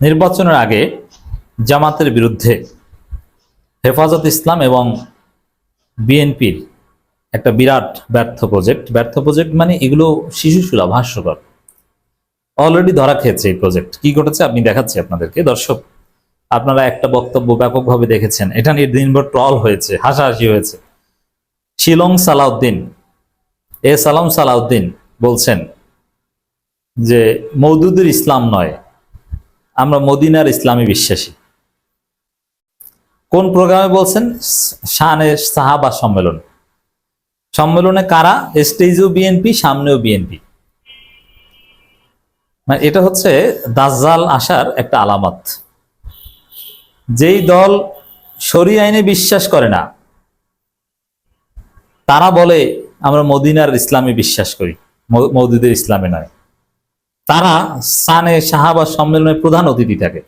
নির্বাচনের আগে জামাতের বিরুদ্ধে হেফাজত ইসলাম এবং বিএনপির একটা বিরাট ব্যর্থ প্রজেক্ট। ব্যর্থ প্রজেক্ট মানে এগুলো শিশুসুলভ হাস্যকর। অলরেডি ধরা খেয়েছে এই প্রজেক্ট। কি ঘটেছে আপনি দেখাচ্ছি আপনাদেরকে। দর্শক, আপনারা একটা বক্তব্য ব্যাপকভাবে দেখেছেন। এটা নিয়ে দিনভর ট্রল হয়েছে, হাসাহাসি হয়েছে। শিলং সালাউদ্দিন, এ সালাম সালাউদ্দিন বলছেন যে মৌদুদুর ইসলাম নয় আমরা মদিনার ইসলামী বিশ্বাসী। কোন প্রোগ্রামে বলছেন? শানে সাহাবা সম্মেলন। সম্মেলনে কারা? স্টেজেও বিএনপি, সামনেও বিএনপি। মানে এটা হচ্ছে দাজ্জাল আসার একটা আলামত। যেই দল শরী আইনে বিশ্বাস করে না, তারা বলে, আমরা মদিনার ইসলামে বিশ্বাস করি। মৌদুদের ইসলামে নয়। তারা সানে সাহাবা সম্মেলনের প্রধান অতিথি থাকে।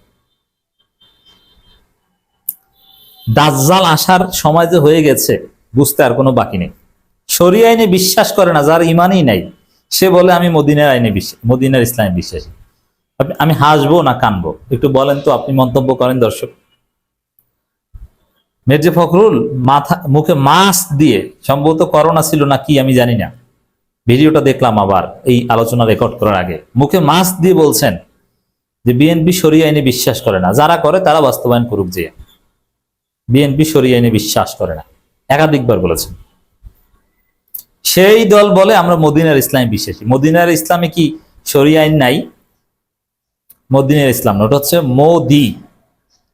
দাজ্জাল আসার সময় যে হয়ে গেছে, বুঝতে আর কোনো বাকি নেই। শরী আইনে বিশ্বাস করে না, যার ইমানই নাই, সে বলে, আমি মদিনার আইনে মদিনার ইসলামে বিশ্বাসী। আমি হাসবো না কানবো? একটু বলেন তো, আপনি মন্তব্য করেন দর্শক। মির্জা ফখরুল মাথা, মুখে মাস্ক দিয়ে, সম্ভবত করোনা ছিল না কি আমি জানি না। ভিডিওটা দেখলাম আবার, এই আলোচনা রেকর্ড করার আগে। মুখে মাস্ক দিয়ে বলছেন যে বিএনপি সরিয়ে আইনে বিশ্বাস করে না। যারা করে, তারা বাস্তবায়ন করুক যে। বিএনপি সরিয়ে আইনে বিশ্বাস করে না। একাধিকবার বলেছেন। সেই দল বলে আমরা মদিনার ইসলাম বিশ্বাসী। মদিনার ইসলামে কি সরিয়ে আইন নাই? মদিনার ইসলাম না ওটা হচ্ছে মোদি,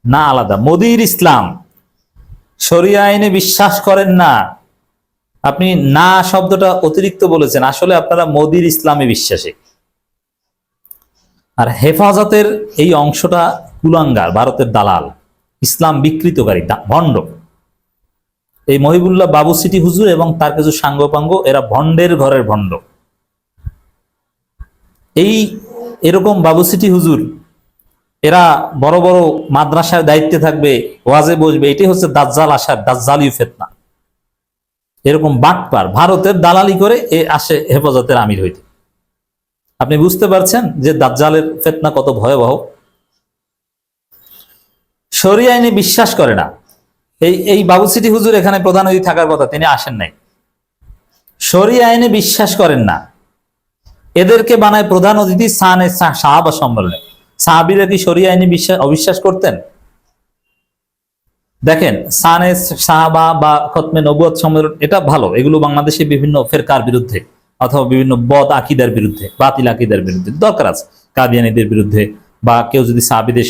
না আলাদা। মোদির ইসলাম শরিয়া আইনে বিশ্বাস করেন না। আপনি না শব্দটা অতিরিক্ত বলেছেন। আসলে আপনারা মোদির ইসলামে বিশ্বাসী। আর হেফাজতের এই অংশটা কুলাঙ্গার, ভারতের দালাল। ইসলাম বিকৃতকারী ভণ্ড। এই মহিবুল্লাহ বাবু সিটি হুজুর এবং তার কিছু সাঙ্গপাঙ্গ, এরা ভণ্ডের ঘরের ভণ্ড। এই এরকম বাবু সিটি হুজুর, এরা বড় বড় মাদ্রাসার দায়িত্বে থাকবে, ওয়াজে বসবে, এটাই হচ্ছে দাজ্জাল আসার দাজ্জালি ফেতনা। এরকম বাটপার ভারতের দালালি করে এ আসে হেফাজতের আমির হইতে। আপনি বুঝতে পারছেন যে দাজ্জালের ফেতনা কত ভয়াবহ? শরী আইনে বিশ্বাস করে না। এই এই বাবু সিটি হুজুর এখানে প্রধান অতিথি থাকার কথা, তিনি আসেন নাই। শরী আইনে বিশ্বাস করেন না। এদেরকে বানায় প্রধান অতিথি সানে সাহাবা সম্মেলনে। সাহাবিরা কি শরিয়া আইনে বিশ্বাস অবিশ্বাস করতেন? দেখেন সানে সাহাবা বা খতমে নবুয়ত সম্মেলন এটা ভালো। এগুলো বাংলাদেশে বিভিন্ন ফেরকার বিরুদ্ধে অথবা বিভিন্ন বদ আকিদার বিরুদ্ধে বাতিল আকিদার বিরুদ্ধে দরকার আছে। কাদিয়ানিদের বিরুদ্ধে বা কেউ যদি সাহাবিদের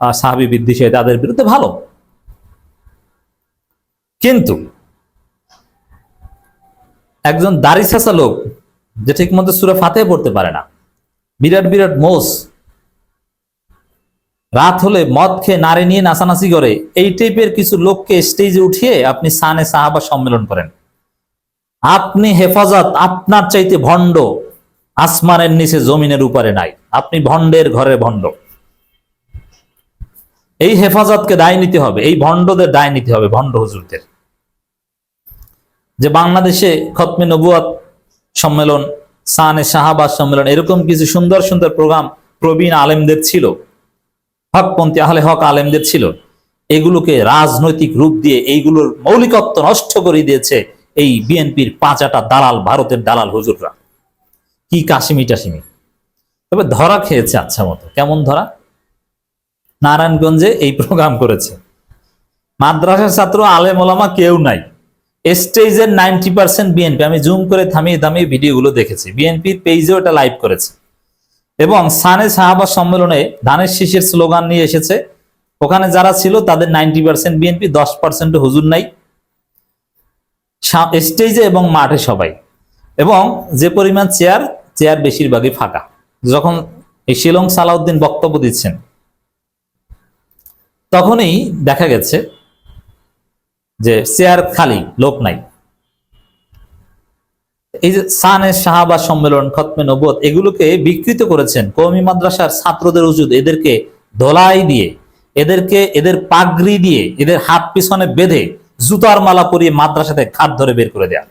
আহ, সাহাবি বিদ্বেষী হয় তাদের বিরুদ্ধে ভালো। কিন্তু একজন দাড়ি লোক যে ঠিক মতো সুরা ফাতে পড়তে পারে না বিরাট বিরাট মোষ রাত হলে মদ খেয়ে নারে নিয়ে নাচানাচি করে। এই টাইপের কিছু লোককে স্টেজে উঠিয়ে আপনি সানে সাহাবা সম্মেলন করেন। আপনি হেফাজত আপনার চাইতে ভণ্ড। আসমানের নিচে জমিনের উপরে নাই। আপনি ভণ্ডের ঘরে ভণ্ড। এই হেফাজতকে দায় নিতে হবে। এই ভণ্ডদের দায় নিতে হবে, ভণ্ড হুজুরদের। যে বাংলাদেশে খতমে নবুয়াত সম্মেলন, সানে শাহাবাজ সম্মেলন, এরকম কিছু সুন্দর সুন্দর প্রোগ্রাম প্রবীণ আলেমদের ছিল। হকপন্থী আহলে হক আলেমদের ছিল। এগুলোকে রাজনৈতিক রূপ দিয়ে এইগুলোর মৌলিকত্ব নষ্ট করে দিয়েছে এই বিএনপির পাঁচাটা দালাল, ভারতের দালাল হুজুররা। কি কাশিমি টাশিমি। তবে ধরা খেয়েছে আচ্ছা মতো। কেমন ধরা? নারায়ণগঞ্জে এই প্রোগ্রাম করেছে। মাদ্রাসার ছাত্র, আলেম ওলামা কেউ নাই। স্টেজের নাইনটি পার্সেন্ট বিএনপি। আমি জুম করে থামিয়ে থামিয়ে ভিডিওগুলো দেখেছি। বিএনপির পেজেও এটা লাইভ করেছে। এবং সানে সাহাবা সম্মেলনে ধানের শীষের স্লোগান নিয়ে এসেছে। ওখানে যারা ছিল, তাদের নাইনটি পার্সেন্ট বিএনপি, দশ পার্সেন্ট হুজুর নাই। স্টেজে এবং মাঠে সবাই। এবং যে পরিমাণ চেয়ার চেয়ার বেশিরভাগই ফাঁকা। যখন এই শিলং সালাউদ্দিন বক্তব্য দিচ্ছেন, তখনই দেখা গেছে যে চেয়ার খালি, লোক নাই। এই যে সানে সাহাবা সম্মেলন, খতমে নবত এগুলোকে বিকৃত করেছেন কৌমি মাদ্রাসার ছাত্রদের উজুদ এদেরকে ধোলাই দিয়ে, এদেরকে, এদের পাগড়ি দিয়ে, এদের হাত পিছনে বেঁধে জুতার মালা পরিয়ে মাদ্রাসাতে খাত ধরে বের করে দেয়া।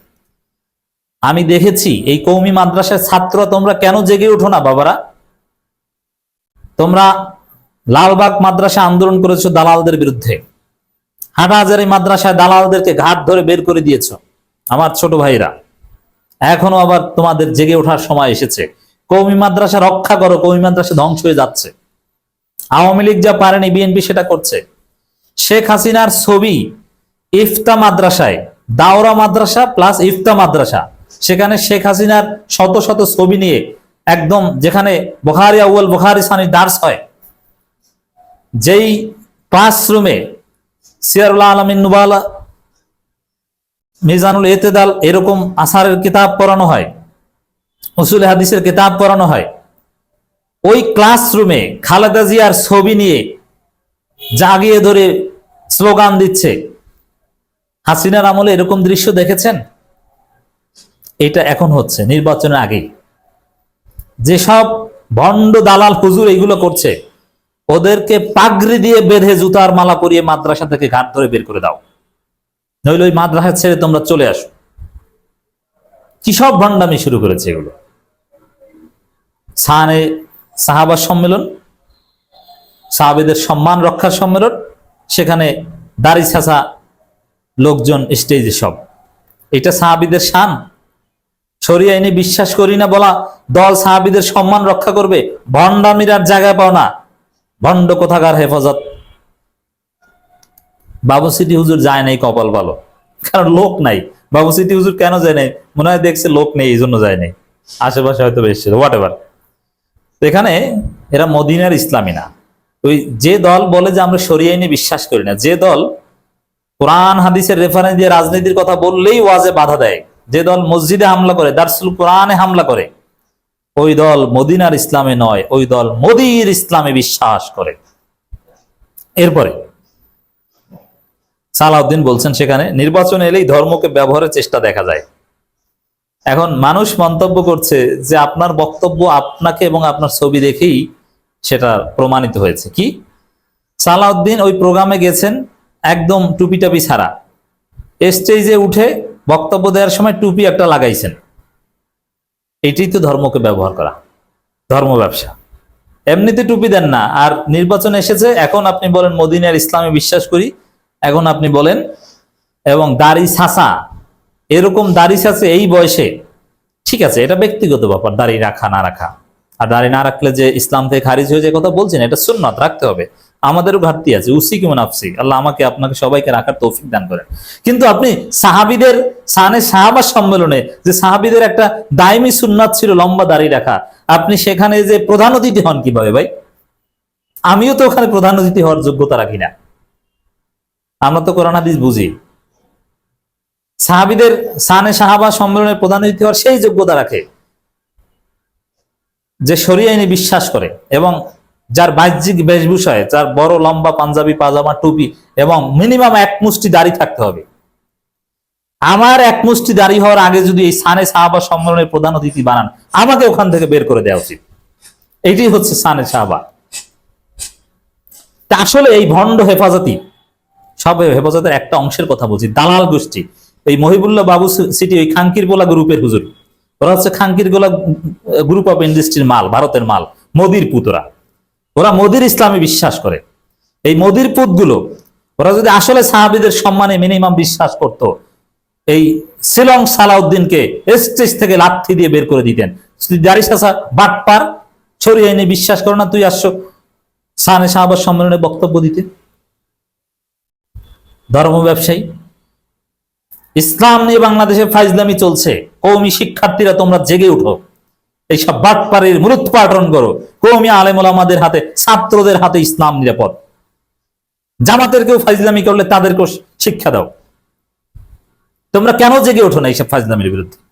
আমি দেখেছি, এই কৌমি মাদ্রাসার ছাত্র তোমরা কেন জেগে উঠো না, বাবারা? তোমরা লালবাগ মাদ্রাসা আন্দোলন করেছ দালালদের বিরুদ্ধে। হাটাহাজারি মাদ্রাসায় দালালদেরকে ঘাত ধরে বের করে দিয়েছ। আমার ছোট ভাইরা এখনও আবার তোমাদের জেগে ওঠার সময় এসেছে। কৌমি মাদ্রাসা রক্ষা করো, কৌমি মাদ্রাসা ধ্বংস হয়ে যাচ্ছে। আওয়ামী লীগ যা পারেনি, বিএনপি সেটা করছে। শেখ হাসিনার ছবি ইফতা মাদ্রাসায়, দাওরা মাদ্রাসা প্লাস ইফতা মাদ্রাসা। সেখানে শেখ হাসিনার শত শত ছবি নিয়ে একদম যেখানে বুখারি আউ্ল বুখারি সানি দার্স হয়। যেই ক্লাসরুমে সিয়ারুল্লাহ আলমিন নুবালা মিজানুল এতেদাল এরকম আসারের কিতাব পড়ানো হয়, উসুল হাদিসের কিতাব পড়ানো হয়। ওই ক্লাসরুমে খালেদা জিয়ার ছবি নিয়ে জাগিয়ে ধরে স্লোগান দিচ্ছে। হাসিনার আমলে এরকম দৃশ্য দেখেছেন? এটা এখন হচ্ছে, নির্বাচনের আগেই। যেসব ভণ্ড দালাল হুজুর এগুলো করছে, ওদেরকে পাগড়ি দিয়ে বেঁধে জুতার মালা পরিয়ে মাদ্রাসা থেকে ঘাট ধরে বের করে দাও। নইলে ওই মাদ্রাসা ছেড়ে তোমরা চলে আসো। কি সব ভণ্ডামি শুরু করেছে এগুলো? সাহানে সাহাবা সম্মেলন, সাহাবেদের সম্মান রক্ষার সম্মেলন, সেখানে দাড়ি ছাসা লোকজন স্টেজে সব। এটা সাহাবিদের শান। সরিয়ে আইনে বিশ্বাস করি না বলা দল সাহাবিদের সম্মান রক্ষা করবে ভণ্ডামিরার জায়গায় পাও না। ভণ্ড কোথাকার হেফাজত? বাবু সিটি হুজুর যায় নাই, কপাল ভালো। কারণ লোক নাই। বাবু সিটি হুজুর কেন যায় নাই? মনে হয় দেখছে লোক নেই, এই জন্য যায় নাই। আশেপাশে হয়তো এসছে হোয়াট এভার এখানে এরা মদিনার ইসলামী না। ওই যে দল বলে যে আমরা সরিয়ে আইনে বিশ্বাস করি না, যে দল কোরআন, হাদিসের রেফারেন্স দিয়ে রাজনীতির কথা বললেই ওয়াজে বাধা দেয়। যে দল মসজিদে হামলা করে, দার্সুল কোরআনে হামলা করে, ওই দল মদিনার ইসলামে নয়, ওই দল মোদির ইসলামে বিশ্বাস করে। এরপরে সালাউদ্দিন বলছেন সেখানে, নির্বাচন এলেই ধর্মকে ব্যবহারের চেষ্টা দেখা যায়। এখন মানুষ মন্তব্য করছে যে আপনার বক্তব্য আপনাকে এবং আপনার ছবি দেখেই সেটা প্রমাণিত হয়েছে। কি? সালাউদ্দিন ওই প্রোগ্রামে গেছেন একদম টুপি টাপি ছাড়া। স্টেজে উঠে বক্তব্য দেওয়ার সময় টুপি একটা লাগাইছেন। এটাই তো ধর্মকে ব্যবহার করা, ধর্ম ব্যবসা। এমনিতে টুপি দেন না, আর নির্বাচন এসেছে, এখন আপনি বলেন মদিনার ইসলামে বিশ্বাস করি এখন আপনি বলেন, এবং দাড়ি ছাসা এরকম দাড়ি ছাসে এই বয়সে, ঠিক আছে, এটা ব্যক্তিগত ব্যাপার, দাড়ি রাখা, না রাখা। আর দাড়ি না রাখলে যে ইসলাম থেকে খারিজ হয়ে যায় কথা বলছেন, এটা সুন্নত, রাখতে হবে। আমাদেরও ঘাটতি আছে, উসি কি মুনাফসি আল্লাহ আমাকে, আপনাকে সবাইকে রাখার তৌফিক দান করেন। কিন্তু আপনি সাহাবিদের, সানে সাহাবা সম্মেলনে যে সাহাবিদের একটা দায়মি সুন্নাত ছিল, লম্বা দাড়ি রাখা, আপনি সেখানে যে প্রধান অতিথি হন কীভাবে ভাই? আমিও তো ওখানে প্রধান অতিথি হওয়ার যোগ্যতা রাখি না। আমরা তো কোরআন হাদিস বুঝি। সাহাবিদের সানে সাহাবা সম্মেলনের প্রধান অতিথি হওয়ার সেই যোগ্যতা রাখে যে সরিয়ে আইনে বিশ্বাস করে এবং যার বাহ্যিক বেশভূষায় যার বড় লম্বা পাঞ্জাবি, পাজামা, টুপি এবং মিনিমাম এক মুষ্টি দাড়ি থাকতে হবে। আমার এক মুষ্টি দাড়ি হওয়ার আগে যদি এই সানে সাহাবা সম্মেলনের প্রধান অতিথি বানান, আমাকে ওখান থেকে বের করে দেওয়া উচিত। এটি হচ্ছে সানে সাহাবা। আসলে এই ভণ্ড হেফাজতি সব হেফাজতের একটা অংশের কথা বলছি, দালাল গোষ্ঠী। এই মহিবুল্লাহ বাবু সিটি ওই খাঙ্কির গোলা গ্রুপের হুজুর। ওরা হচ্ছে খাঙ্কির গোলা গ্রুপ অফ ইন্ডাস্ট্রির মাল, ভারতের মাল, মোদির পুতরা ওরা। মোদির ইসলামে বিশ্বাস করে। এই মোদির পুতগুলো, ওরা যদি আসলে সাহাবিদের সম্মানে মিনিমাম বিশ্বাস করত, এই শিলং সালাউদ্দিনকে স্টেজ থেকে লাঠি দিয়ে বের করে দিতেন। বাটপার ছড়িয়ে এনে বিশ্বাস করো না, তুই আসছো সানে সাহাবার সম্মেলনে বক্তব্য দিতে। ধর্ম ব্যবসায়ী। ইসলাম নিয়ে বাংলাদেশে ফাইজলামি চলছে। কৌমি শিক্ষার্থীরা তোমরা জেগে উঠো। এইসব বাটপাড়ির মূলত পাঠন করো। কৌমি আলেমুলামাদের হাতে, ছাত্রদের হাতে ইসলাম নিরাপদ। জামাতের কেউ ফাইজলামি করলে তাদেরকেও শিক্ষা দাও। তোমরা কেন জেগে ওঠো না এইসব ফাইজলামির বিরুদ্ধে?